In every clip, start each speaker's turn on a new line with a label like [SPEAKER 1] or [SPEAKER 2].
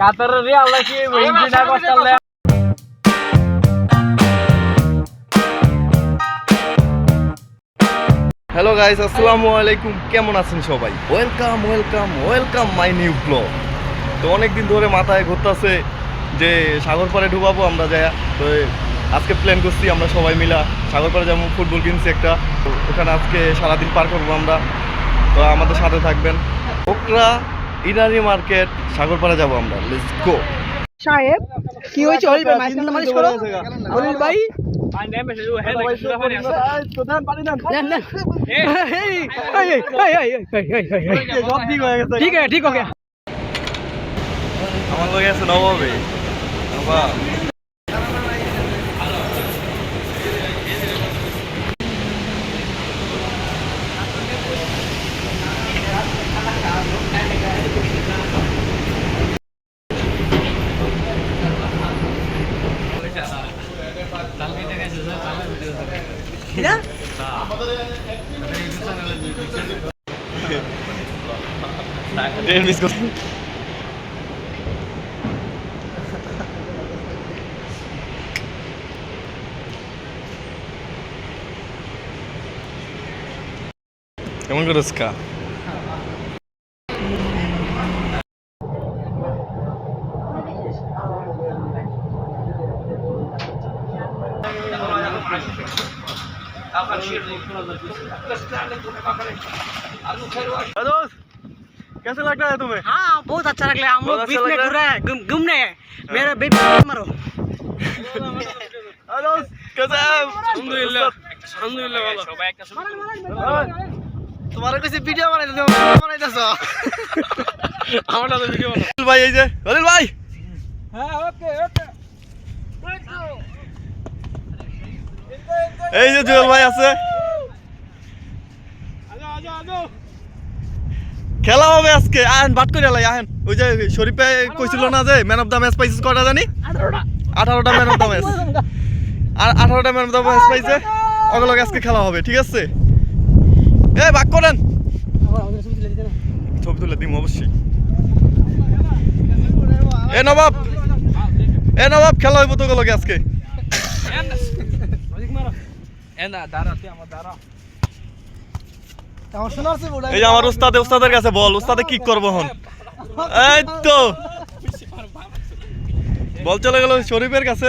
[SPEAKER 1] কাতারের রে আল্লাহ কি
[SPEAKER 2] হ্যালো গাইস আসসালামু আলাইকুম। কেমন আছেন সবাই? Welcome welcome welcome my new blog তো অনেক দিন ধরে মাথায় ঘুরতেছে যে সাগর পাড়ে ঢুকাবো আমরা যাই তো আজকে প্ল্যান করছি আমরা সবাই মিলা সাগর পাড়ে যেমন ফুটবল কিনছি একটা। তো ওখানে আজকে সারাদিন পার করব আমরা। তো আমাদের সাথে থাকবেন। ওকরা ইনারি মার্কেট সাগরপাড়া যাব আমরা। লেটস গো
[SPEAKER 3] সাহেব কি হয়েছে? হলিল ভাই মাঝখানে মালিশ করো। হলিল ভাই।
[SPEAKER 2] ঠিক হয়ে
[SPEAKER 3] আছে ঠিক ওকে
[SPEAKER 2] আমার লোক আছে নবাবে। নবাব। ট্রেন মিস করছি কেমন করে স্কা कैसे लगता है तुम्हें
[SPEAKER 3] हाँ बहुत अच्छा लग रहा है हम
[SPEAKER 2] बहुत
[SPEAKER 3] लोग
[SPEAKER 2] अच्छा
[SPEAKER 3] बीच में
[SPEAKER 2] लग रहा
[SPEAKER 3] घूम रहे हैं घूम घूमने हैं मेरा बेबी मारो
[SPEAKER 2] हेलो कैसे है
[SPEAKER 1] আলহামদুলিল্লাহ আলহামদুলিল্লাহ ভালো সবাই একটা
[SPEAKER 3] তোমার কাছে ভিডিও বানাই দিও বানাই দাও
[SPEAKER 1] আমারটা তো ভিডিও বানাও
[SPEAKER 2] হলিল ভাই এই যে হলিল ভাই
[SPEAKER 3] হ্যাঁ ওকে ওকে
[SPEAKER 2] এই যে জুয়েল ভাই আছে খেলা হবে আজকে। আহেন বাট করে লাই আহেন। ওই যে শরীফে কইছিল না যে ম্যান অফ দ্য ম্যাচ পাইছিস কটা জানি? আঠারোটা। ম্যান অফ দ্য ম্যাচ আর আঠারোটা ম্যান অফ দ্য ম্যাচ পাইছে। ওগুলোকে আজকে খেলা হবে ঠিক আছে? এ ভাগ করেন। ছবি তুলে দিম অবশ্যই। এ নবাব। এ নবাব খেলা হইব তো ওগুলোকে আজকে।
[SPEAKER 1] এনা দাঁড়াতে আমার দাঁড়া
[SPEAKER 3] আমার শোনা আছে বড়
[SPEAKER 2] এই যে আমার উস্তাদ উস্তাদের কাছে বল উস্তাদে কি করব হন এই তো বল চলে গেল শরীফের কাছে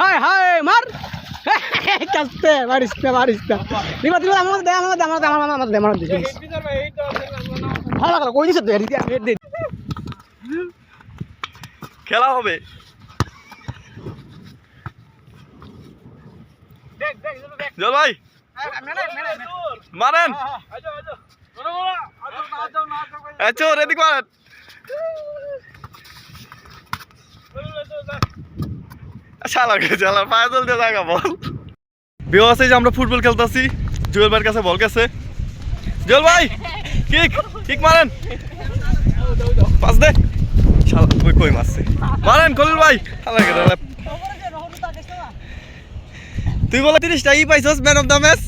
[SPEAKER 3] হাই হাই, মার। কাস্তে, মারিস না মারিস না। দিবা আমার দে আমার দে আমার দে আমার আমার দে আমার দে ভালো লাগল, কই দিছ তো
[SPEAKER 2] খেলা হবে। জল ভাই। মারেন। রেডি করেন শালা কে শালা পায়ে চলতে জায়গা বল। বিও আছে যে আমরা ফুটবল খেলতেছি, জুয়েল ভাইয়ের কাছে বল গেছে। জুয়েল ভাই, কিক কিক মারেন। পাস দে। কই কই মারছে? মারেন কলিল ভাই। তুই বলে তিরিশটা ই পাইছস ম্যান অফ দ্য ম্যাচ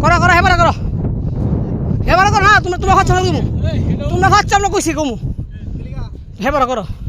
[SPEAKER 3] করো করো হেবারা করো। হ্যাঁ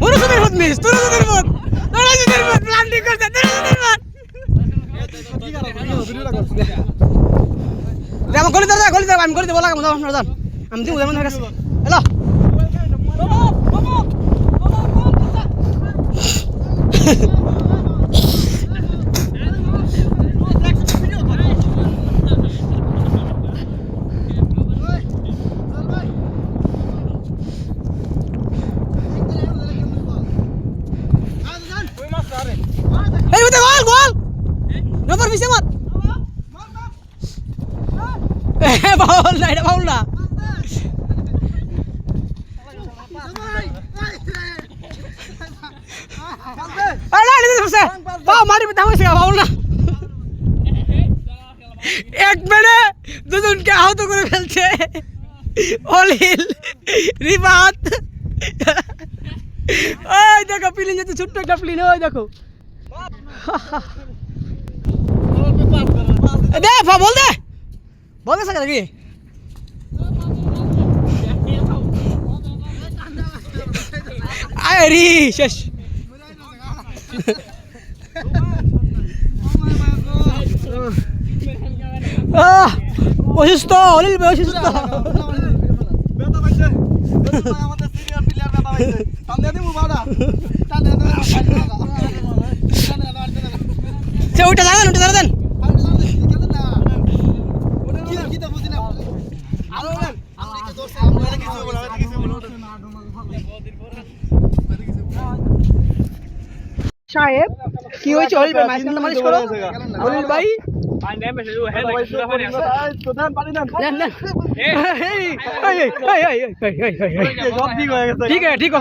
[SPEAKER 3] পুরুষদের ভূত মিস পুরুষদের ভূত পুরুষদের ভূত প্ল্যানিং করছে পুরুষদের ভূত আমার গলি দাঁড়া গলি দাঁড়া আমি গলি দেবো লাগাম দাও আপনারা যান আমি দিব যেমন হয়ে গেছে হ্যালো Ha ha ha. এটা বাউল না এক মেরে দুজনকে আহত করে ফেলছে অলিল রিবাত ওই দেখো প্লেন যেতে ছোট্ট একটা প্লেন ওই দেখো দে বল দে বল দে সাকা দেখি রি শেষ ah, অসুস্থ অলিল ভাই অসুস্থ।
[SPEAKER 4] আচ্ছা, ওটা দাঁড়ান ওটা দাঁড়ান।
[SPEAKER 3] আরও কিছু বলো কিছু বলো সাহেব কি হয়েছে অলিল ভাই মাইসেল মালিশ করো অলিল ভাই
[SPEAKER 4] ঠিক